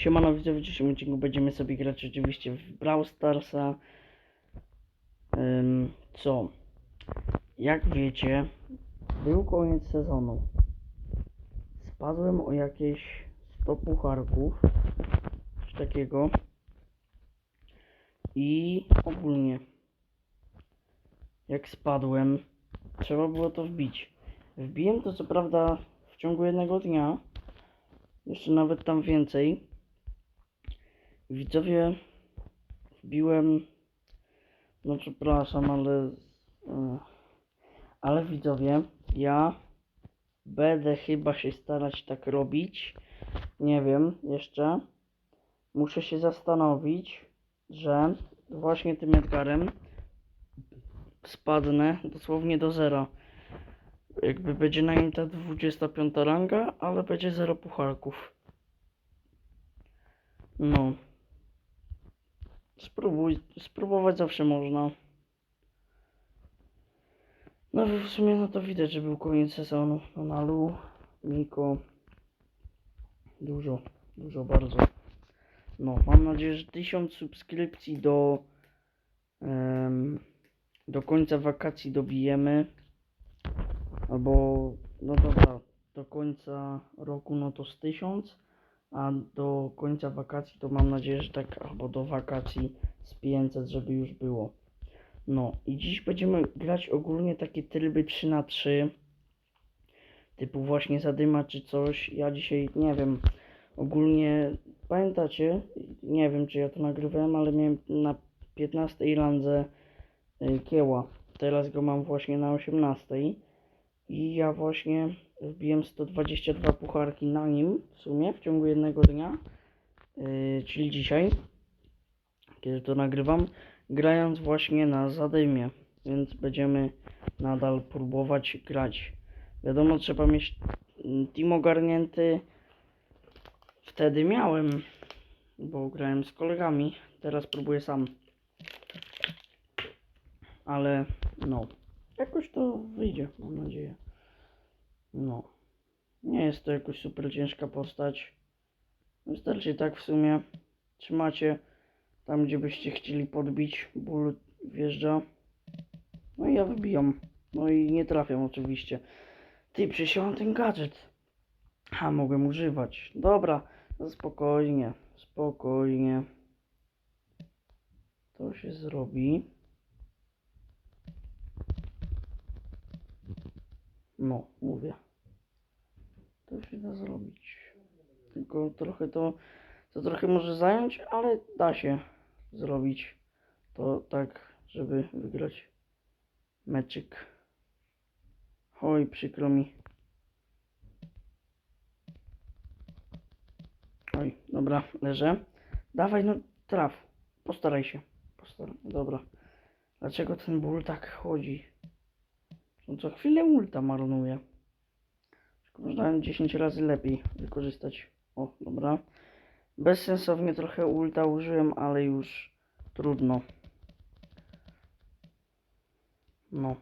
Siemano widzowie, w dzisiejszym odcinku będziemy sobie grać oczywiście w Brawl Starsa. Ym, co? Jak wiecie, był koniec sezonu. Spadłem o jakieś 100 pucharków. Coś takiego. I ogólnie, jak spadłem, trzeba było to wbić. Wbiłem to co prawda w ciągu jednego dnia. Jeszcze nawet tam więcej. Widzowie, wbiłem. No przepraszam, ale. e, Ale widzowie, ja będę chyba się starać tak robić. Nie wiem jeszcze. Muszę się zastanowić, że właśnie tym Edgarem spadnę dosłownie do zera. Jakby będzie na nim ta 25 ranga, ale będzie 0 pucharków. No. Spróbuj, spróbować zawsze można. No w sumie no to widać, że był koniec sezonu. No na Lu, Miko. Dużo, dużo bardzo. No, mam nadzieję, że 1000 subskrypcji do em, do końca wakacji dobijemy. Albo, no dobra, do końca roku no to z 1000, a do końca wakacji to mam nadzieję, że tak, albo do wakacji z 500, żeby już było. No i dziś będziemy grać ogólnie takie tryby 3 na 3 typu właśnie zadyma czy coś. Ja dzisiaj, nie wiem, ogólnie, pamiętacie, nie wiem czy ja to nagrywałem, ale miałem na 15 Irlandze y, kieła. Teraz go mam właśnie na 18. I ja właśnie wbiłem 122 pucharki na nim w sumie w ciągu jednego dnia, yy, czyli dzisiaj, kiedy to nagrywam, grając właśnie na zadymie, więc będziemy nadal próbować grać. Wiadomo, trzeba mieć mm, team ogarnięty. Wtedy miałem, bo grałem z kolegami, teraz próbuję sam. Ale no. Jakoś to wyjdzie, mam nadzieję. No. Nie jest to jakoś super ciężka postać. Wystarczy tak w sumie. Trzymacie tam, gdzie byście chcieli podbić. Ból wjeżdża. No i ja wybijam. No i nie trafiam oczywiście. Ty, przecież ten gadżet. A, mogłem używać. Dobra, no spokojnie. Spokojnie. To się zrobi. No, mówię. To się da zrobić. Tylko trochę to, to trochę może zająć, ale da się zrobić to tak, żeby wygrać meczyk. Oj, przykro mi. Oj, dobra, leżę. Dawaj, no traf. Postaraj się. Postaraj. Dobra. Dlaczego ten ból tak chodzi? On co chwilę ulta marnuje. Można 10 razy lepiej wykorzystać. O, dobra. Bezsensownie trochę ulta użyłem, ale już trudno. No.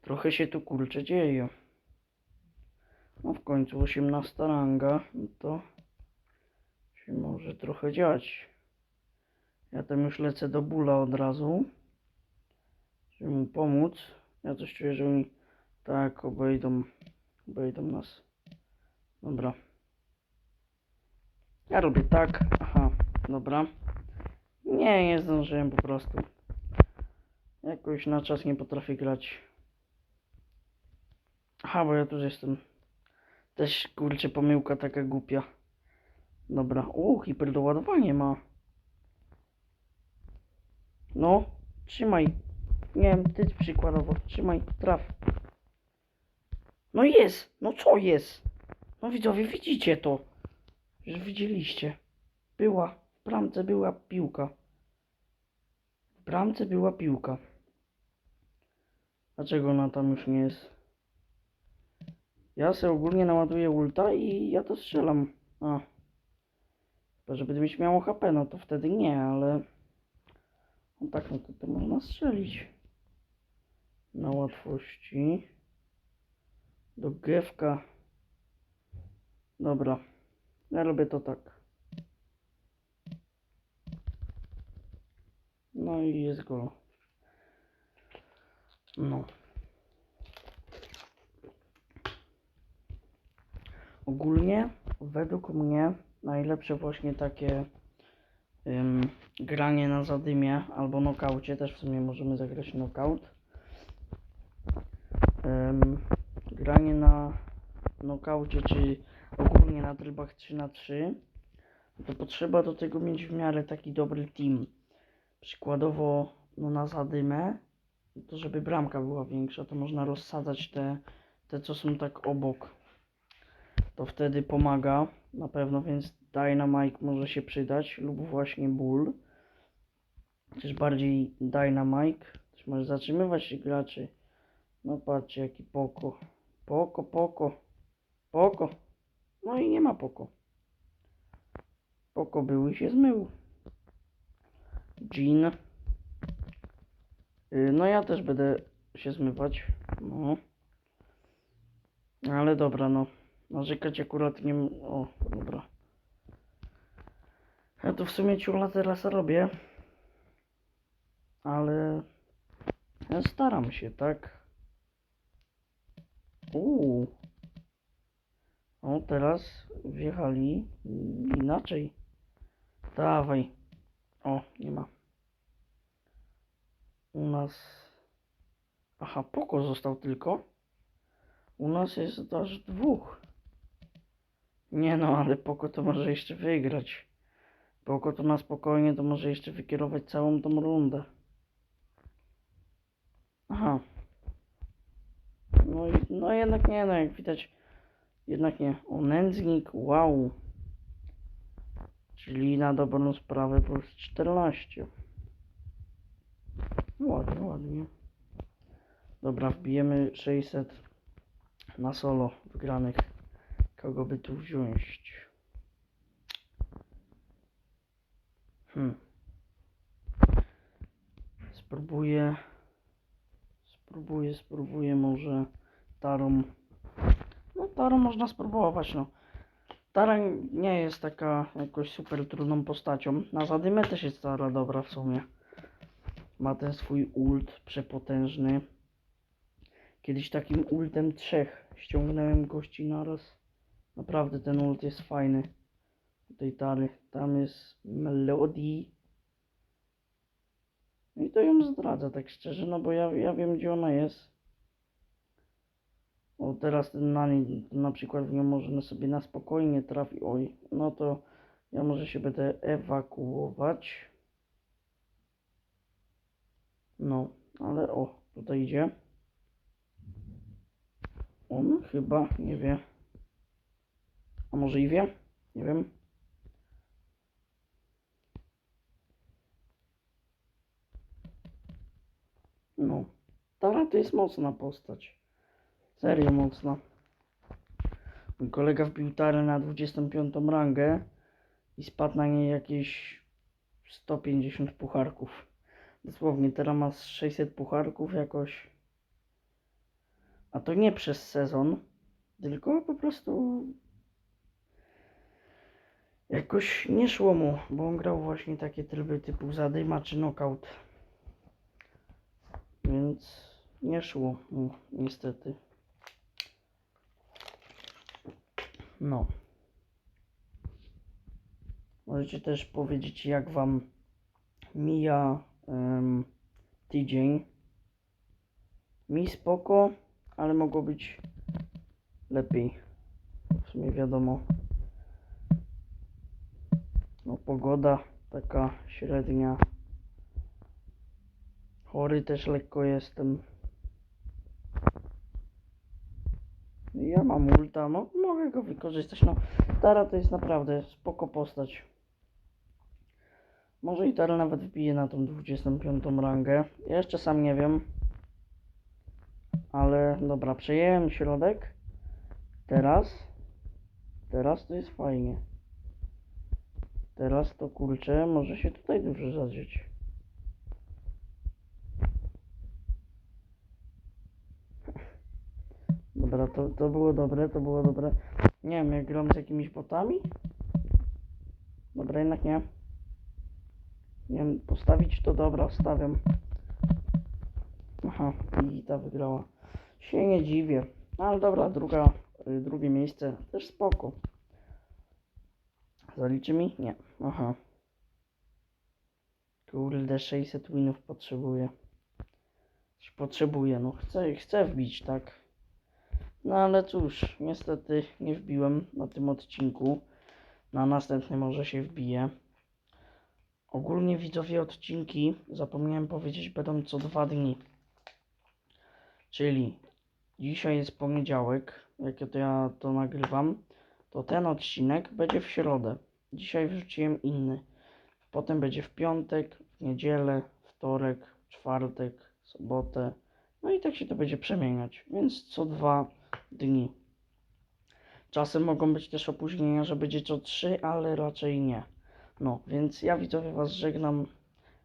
Trochę się tu kurczę dzieje. No w końcu 18 ranga, no to się może trochę dziać. Ja tam już lecę do bóla od razu, żeby mu pomóc. Ja coś czuję, że oni tak obejdą, obejdą nas. Dobra. Ja robię tak. Aha, dobra. Nie, nie zdążyłem po prostu. Jakoś na czas nie potrafię grać. Aha, bo ja tu jestem. Też kurczę pomyłka taka głupia. Dobra. O, hiperdoładowanie ma. No, trzymaj. Nie wiem, ty przykładowo. Trzymaj, traf. No jest! No co jest? No widzowie, widzicie to. Że widzieliście. Była, w bramce była piłka. W bramce była piłka. Dlaczego ona tam już nie jest? Ja sobie ogólnie naładuję ulta i ja to strzelam. A. Chyba, żeby gdybyś miało HP, no to wtedy nie, ale... No tak, no to, to można strzelić. Na łatwości. Do gewka. Dobra. Ja robię to tak. No i jest go. No. Ogólnie, według mnie, najlepsze właśnie takie ym, granie na zadymie albo nokaucie, też w sumie możemy zagrać nokaut. Ym, granie na nokaucie, czy ogólnie na trybach 3 na 3 to potrzeba do tego mieć w miarę taki dobry team. Przykładowo, no na zadymę, to żeby bramka była większa, to można rozsadzać te, te co są tak obok. To wtedy pomaga na pewno, więc Dynamite może się przydać, lub właśnie Bull. Też bardziej Dynamite. Też może zatrzymywać graczy. No patrzcie, jaki poko. Poko, poko. Poko. No i nie ma poko. Poko był i się zmył. Jean. Y, No ja też będę się zmywać. No. Ale dobra, no. Narzekać akurat nie... O, dobra. Ja to w sumie ciula teraz robię. Ale... Ja staram się, tak? Uuu. O, teraz wjechali inaczej. Dawaj. O, nie ma. U nas... Aha, Poko został tylko. U nas jest aż dwóch. Nie no, ale Poko to może jeszcze wygrać. Poko to na spokojnie to może jeszcze wykierować całą tą rundę. Aha. No no jednak nie, no jak widać. Jednak nie. O, nędznik, wow. Czyli na dobrą sprawę plus 14. No ładnie, ładnie. Dobra, wbijemy 600 na solo wygranych. Kogo by tu wziąć? Hmm. Spróbuję. Spróbuję, spróbuję może tarą. No tarą można spróbować, no. Tara nie jest taka jakoś super trudną postacią. Na zadymę też jest Tara dobra w sumie. Ma ten swój ult przepotężny. Kiedyś takim ultem trzech ściągnąłem gości naraz. Naprawdę ten ult jest fajny. Tej Tary. Tam jest Melody. I to ją zdradza tak szczerze, no bo ja, ja wiem gdzie ona jest. O teraz ten na, nie- na przykład w nią można sobie na spokojnie trafi. Oj, no to ja może się będę ewakuować. No, ale o, tutaj idzie. On chyba nie wie. A może i wie? Nie wiem. No, Tara to jest mocna postać. Serio mocna. Mój kolega wbił Tarę na 25 rangę i spadł na niej jakieś 150 pucharków. Dosłownie, teraz ma z 600 pucharków jakoś. A to nie przez sezon, tylko po prostu jakoś nie szło mu, bo on grał właśnie takie tryby typu zadyma czy knockout. Więc nie szło niestety. No. Możecie też powiedzieć, jak wam mija em, tydzień. Mi spoko, ale mogło być lepiej. W sumie wiadomo. No pogoda taka średnia. Chory też lekko jestem. Ja mam ulta, mo mogę go wykorzystać. No, Tara to jest naprawdę spoko postać. Może i Tara nawet wbije na tą 25 rangę. Ja jeszcze sam nie wiem. Ale dobra, przejęłem środek. Teraz. Teraz to jest fajnie. Teraz to kurczę, może się tutaj dużo zadzieć. Dobra, to, to było dobre, to było dobre. Nie wiem, jak gram z jakimiś botami, Dobra, jednak nie. Nie wiem, postawić to dobra, stawiam. Aha, i ta wygrała. Się nie dziwię. No, Ale dobra, druga, y, drugie miejsce też spoko. Zaliczy mi? Nie. Aha. Kurde, 600 winów potrzebuję. Potrzebuję, no chcę, chcę wbić, tak. No ale cóż, niestety nie wbiłem na tym odcinku. Na następny może się wbije. Ogólnie widzowie odcinki, zapomniałem powiedzieć, będą co dwa dni. Czyli dzisiaj jest poniedziałek, jak ja to, ja to nagrywam, to ten odcinek będzie w środę. Dzisiaj wrzuciłem inny. Potem będzie w piątek, w niedzielę, wtorek, czwartek, sobotę. No i tak się to będzie przemieniać, więc co dwa dni. Czasem mogą być też opóźnienia, że będzie co trzy, ale raczej nie. No, więc ja widzowie was żegnam.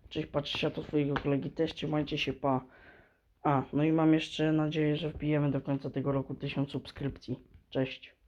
Cześć, patrzcie to twojego kolegi też, trzymajcie się, pa. A, no i mam jeszcze nadzieję, że wbijemy do końca tego roku 1000 subskrypcji. Cześć.